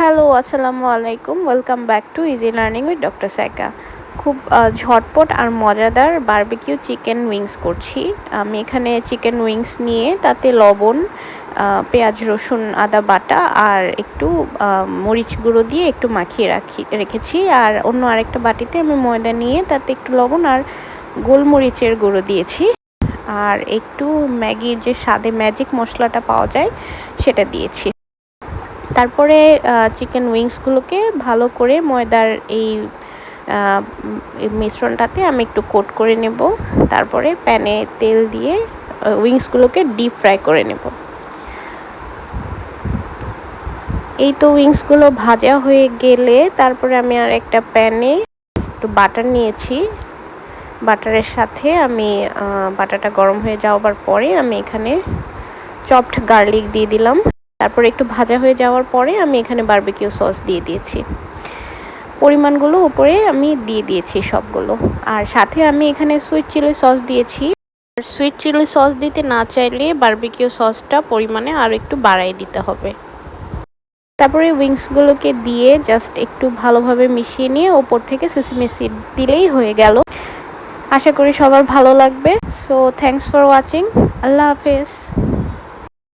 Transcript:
Hello আসসালামু আলাইকুম welcome back to easy learning with doctor Saika খুব ঝটপট আর মজাদার বারবিকিউ চিকেন উইংস করছি। আমি এখানে চিকেন উইংস নিয়ে তাতে লবণ পেঁয়াজ, রসুন, আদা বাটা আর একটু মরিচ গুঁড়ো দিয়ে একটু মাখিয়ে রাখি, রেখেছি। আর অন্য আরেকটা বাটিতে আমি ময়দা নিয়ে তাতে একটু লবণ আর গোলমরিচের গুঁড়ো দিয়েছি। আর একটু ম্যাগির যে স্বাদে ম্যাজিক মশলাটা পাওয়া যায়, সেটা দিয়েছি। তারপরে চিকেন উইংসগুলোকে ভালো করে ময়দার এই মিশ্রণটাতে আমি একটু কোট করে নেব। তারপরে প্যানে তেল দিয়ে উইংসগুলোকে ডিপ ফ্রাই করে নেব। এই তো উইংসগুলো ভাজা হয়ে গেলে, তারপরে আমি আর একটা প্যানে একটু বাটার নিয়েছি। বাটারের সাথে আমি বাটারটা গরম হয়ে যাওয়ার পরে আমি এখানে চপড গার্লিক দিয়ে দিলাম। তারপর একটু ভাজা হয়ে যাওয়ার পরে আমি এখানে বারবিকিউ সস দিয়ে দিয়েছি। পরিমাণগুলো উপরে আমি দিয়ে দিয়েছি সবগুলো। আর সাথে আমি এখানে সুইট চিলি সস দিয়েছি। আর সুইট চিলি সস দিতে না চাইলে বারবিকিউ সসটা পরিমাণে আরও একটু বাড়াই দিতে হবে। তারপরে উইংসগুলোকে দিয়ে জাস্ট একটু ভালোভাবে মিশিয়ে নিয়ে ওপর থেকে সিসিমি সিড দিলেই হয়ে গেল। আশা করি সবার ভালো লাগবে। সো থ্যাংকস ফর ওয়াচিং আল্লাহ হাফেজ।